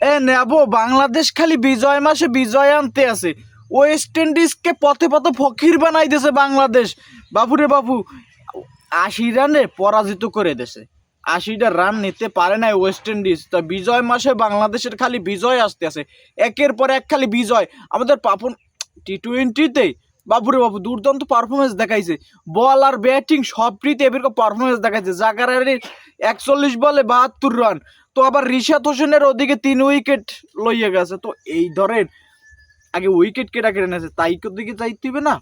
এ নেব, বাংলাদেশ খালি বিজয় মাসে বিজয় আনতে আছে। ওয়েস্ট ইন্ডিজকে পথে পথে ফকির বানাই দিয়েছে বাংলাদেশ। বাবুরে বাবু আশি রানে পরাজিত করে দেছে। আশিটা রান নিতে পারে নাই ওয়েস্ট ইন্ডিজ তা বিজয় মাসে বাংলাদেশের খালি বিজয় আসতে আছে। একের পর এক খালি বিজয়। আমাদের পাপন টি টোয়েন্টিতে বাবুরে বাবু, দুর্দান্ত পারফরমেন্স দেখাইছে। বল আর ব্যাটিং সব প্রীতি এবার পারফরমেন্স দেখাইছে। জাকারারির একচল্লিশ বলে বাহাত্তর রান তো আবার রিশাদ হোসেনের ওদিকে তিন উইকেট লইয়া গেছে। তো এই ধরেন, আগে উইকেট কেটা কেটে নেছে তাই দিকে যাইতে হবে না?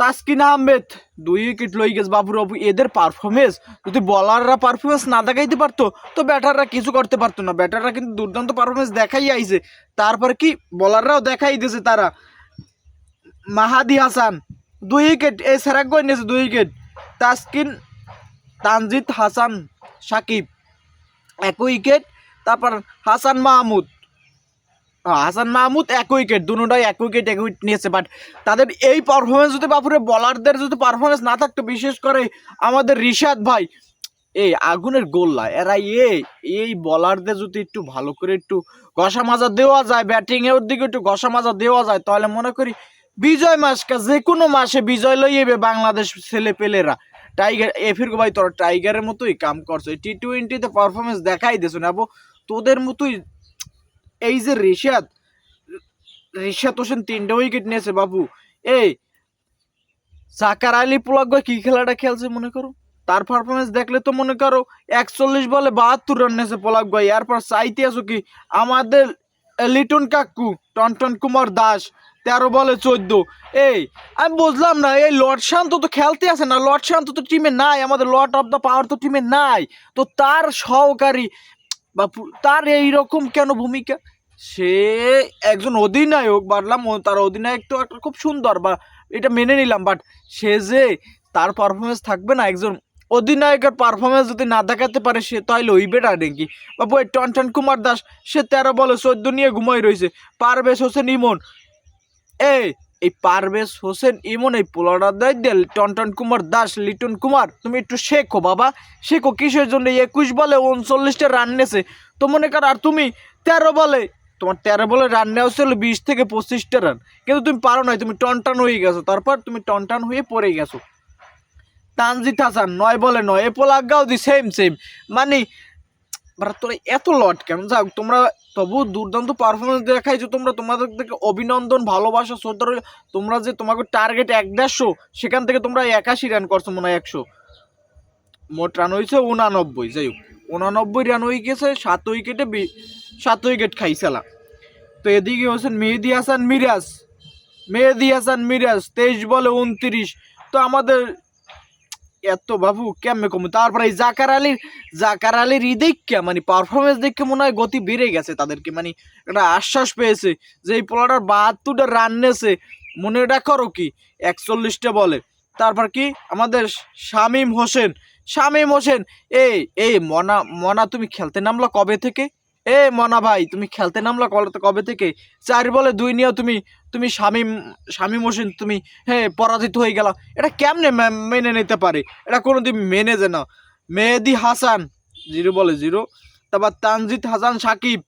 তাসকিন আহমেদ, দুই উইকেট লই গেছে বাবুর বাবু। এদের পারফরমেন্স যদি বলাররা পারফরমেন্স না দেখাইতে পারতো, তো ব্যাটাররা কিছু করতে পারতো না। ব্যাটাররা কিন্তু দুর্দান্ত পারফরমেন্স দেখাই আইছে। তারপর কি বলাররাও দেখাই দিয়েছে তারা। মাহাদি হাসান, দুই উইকেট এই সেরাক নিয়েছে, দুই উইকেট তাসকিন, তানজিদ হাসান, সাকিব। এক উইকেট তারপর হাসান মাহমুদ। হাসান মাহমুদ এক উইকেট দুটাই এক উইকেট এক উইকেট নিয়েছে বাট তাদের এই পারফরমেন্স যদি বাপুরে বলারদের যদি পারফরমেন্স না থাকতো, বিশেষ করে আমাদের রিশাদ ভাই, এই আগুনের গোল্লা, এরা এ, এই বলারদের যদি একটু ভালো করে একটু ঘষা মাজা দেওয়া যায় ব্যাটিং এর দিকে একটু ঘষা মাজা দেওয়া যায়, তাহলে মনে করি বিজয় মাসকা যে কোনো মাসে বিজয় লইয়েবে বাংলাদেশ ছেলে পেলেরা। টাইগার এফির ভাই, তোরা টাইগারের মতোই কাম করছে। টি টোয়েন্টিতে পারফরমেন্স দেখাই দিয়েছ না তোদের মতোই এই যে রিশাদ রিশাদ হোসেন তিনটে উইকেট নিয়েছে বাবু। এই সাকার আলী পুলাগ কি খেলাটা খেলছে মনে করো? তার পারফরমেন্স দেখলে তো মনে করো একচল্লিশ বলে বাহাত্তর রান নিয়েছে পলাক ভাই। এরপর চাইতে আছো কি? আমাদের লিটন কাকু, টনটন কুমার দাস, তেরো বলে চোদ্দ। এই, আমি বুঝলাম না, এই লর্ড শান্ত তো খেলতে আসে না। লর্ড শান্ত তো টিমে নাই, আমাদের লর্ড অফ দ্য পাওয়ার তো টিমে নাই। তো তার সহকারী বা তার এইরকম কেন ভূমিকা? সে একজন অধিনায়ক, বাড়লাম তার অধিনায়ক তো একটা খুব সুন্দর, বা এটা মেনে নিলাম বাট সে যে তার পারফরমেন্স থাকবে না, একজন অধিনায়কের পারফরমেন্স যদি না দেখাতে পারে, সে তাহলে ওই বেটার নাকি? বাবু এই টনটন কুমার দাস, সে তেরো বলে চোদ্দ নিয়ে ঘুমাই রয়েছে, পারভেজ হোসেন ইমন, এই এই পারভেজ হোসেন ইমন এই পোলার দেয় দেল টনটন কুমার, দাস, লিটন কুমার। তুমি একটু শেখো বাবা, শেখো কিসের জন্য একুশ বলে উনচল্লিশটা রান নেছে তো মনে কর আর তুমি তেরো বলে, তোমার তেরো বলে রান নেওয়া ছিল বিশ থেকে পঁচিশটা রান কিন্তু তুমি পারো নয় তুমি টনটন হয়ে গেছো। তারপর তুমি টনটন হয়ে পড়ে গেছো। তানজিদ হাসান নয় বলে নয়, এ পোলাগাও দি সেম সেম মানে বারা তোরা এত লট কেন? যাক, তোমরা তবু দুর্দান্ত পারফরমেন্স দেখাইছো, তোমরা তোমাদের থেকে অভিনন্দন, ভালোবাসা, শ্রদ্ধা তোমরা যে তোমাকে টার্গেট এক দেড়শো সেখান থেকে তোমরা একাশি রান করছ মনে হয় একশো। মোট রান হয়েছে উনানব্বই, যাই হোক। উনানব্বই রান হয়ে গেছে, সাত উইকেটে সাত উইকেট খাইছিলাম তো এদিকে হচ্ছেন মেহেদি হাসান মিরাজ। মেহেদি হাসান মিরাজ, তেইশ বলে উনত্রিশ। তো আমাদের এত বাবু, কেমনে কম? তারপরে এই জাকার আলীর জাকার আলীর ই দেখে মানে পারফরমেন্স দেখে মনে হয় গতি বেড়ে গেছে তাদেরকে মানে একটা আশ্বাস পেয়েছে যে এই পোলাটার বাহাত্তরটা রান নেছে। মনে এটা করো কি, একচল্লিশটা বলে। তারপর কি, আমাদের শামীম হোসেন শামীম হোসেন, এই এই মনা মনা তুমি খেলতে নামলা কবে থেকে? এ, মনা ভাই, তুমি খেলতে নামলা কবে থেকে? চার বলে দুই নিয়েও তুমি তুমি শামীম শামীম হোসেন তুমি হ্যাঁ পরাজিত হয়ে গেল। এটা কেমনে মেনে নিতে পারে? এটা কোনোদিন মেনে যে না। মেহেদি হাসান, জিরো বলে জিরো। তারপর তানজিদ হাসান সাকিব,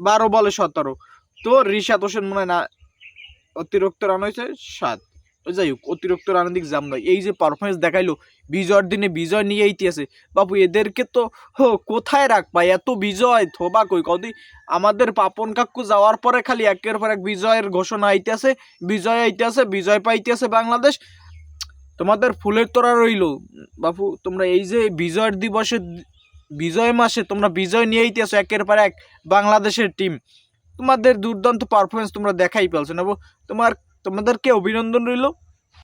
বারো বলে সতেরো। তো রিশাদ হোসেন মনে হয় না, অতিরিক্ত রান হয়েছে সাত। যাই হোক, অতিরিক্ত রানের দিক জাম নয় এই যে পারফরমেন্স দেখাইলো বিজয়ের দিনে বিজয় নিয়ে আইতেছে বাবু, এদেরকে তো কোথায় রাখবা? এত বিজয়, থোবা কই? কদি, আমাদের পাপন কাকু যাওয়ার পরে খালি একের পর এক বিজয়ের ঘোষণা আইতেছে, বিজয় আইতেছে, বিজয় পাইতেছে বাংলাদেশ। তোমাদের ফুলের তোরা রইল। বাপু তোমরা এই যে বিজয়ের দিবসে, বিজয় মাসে তোমরা বিজয় নিয়ে আইতেছো একের পর এক বাংলাদেশের টিম তোমাদের দুর্দান্ত পারফরমেন্স তোমরা দেখাই পেলছো না। তোমার তোমাদেরকে অভিনন্দন রইল?